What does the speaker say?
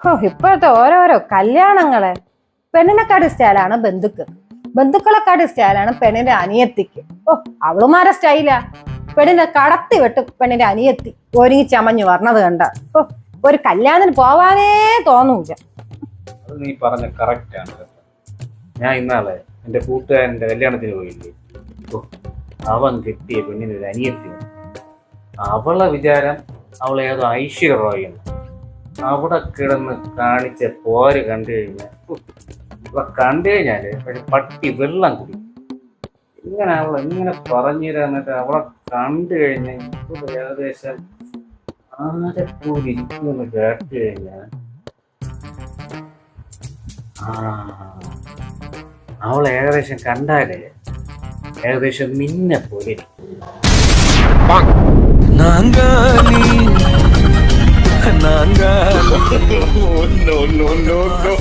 ഓ ഇപ്പോഴത്തെ ഓരോരോ കല്യാണങ്ങൾ പെണ്ണിനെക്കാട് സ്റ്റൈലാണ് ബന്ധുക്കൾ ബന്ധുക്കളെക്കാട് സ്റ്റൈലാണ് പെണ്ണിന്റെ അനിയത്തിക്ക്. ഓ അവളുമാരെ സ്റ്റൈലാ പെണ്ണിനെ കടത്തി വെട്ടും പെണ്ണിന്റെ അനിയത്തി. ഒരുങ്ങി ചമഞ്ഞു വരണത് കണ്ട. ഓ ഒരു കല്യാണത്തിന് പോവാനേ തോന്നൂല. നീ പറഞ്ഞ കറക്റ്റ് ആണ് ഞാൻ ഇന്നാളെ എന്റെ കൂട്ടുകാരന്റെ കല്യാണത്തിന് പോയില്ലേ? അവൻ കിട്ടിയ പെണ്ണിന് ഒരു അനിയത്തി. അവളെ വിചാരം അവൾ ഏതോ ഐശ്വര്യ റോയ് എന്ന് അവിടെ കിടന്ന് കാണിച്ച പോര് കണ്ടു കഴിഞ്ഞാൽ ഇവ കണ്ടു കഴിഞ്ഞാൽ ഒരു പട്ടി വെള്ളം കുടി ഇങ്ങനെ അവൾ ഇങ്ങനെ പറഞ്ഞു തരാന്നിട്ട് അവളെ കണ്ടു കഴിഞ്ഞാൽ ഇപ്പൊ ഏകദേശം ആരെപ്പോലെ ഇരിക്കുമെന്ന് കേട്ടു കഴിഞ്ഞാൽ ആ, അവൾ ഏകദേശം കണ്ടാലേ ഏകദേശം മിന്നെ പോലെ ഇരിക്കും. no, no, no, no.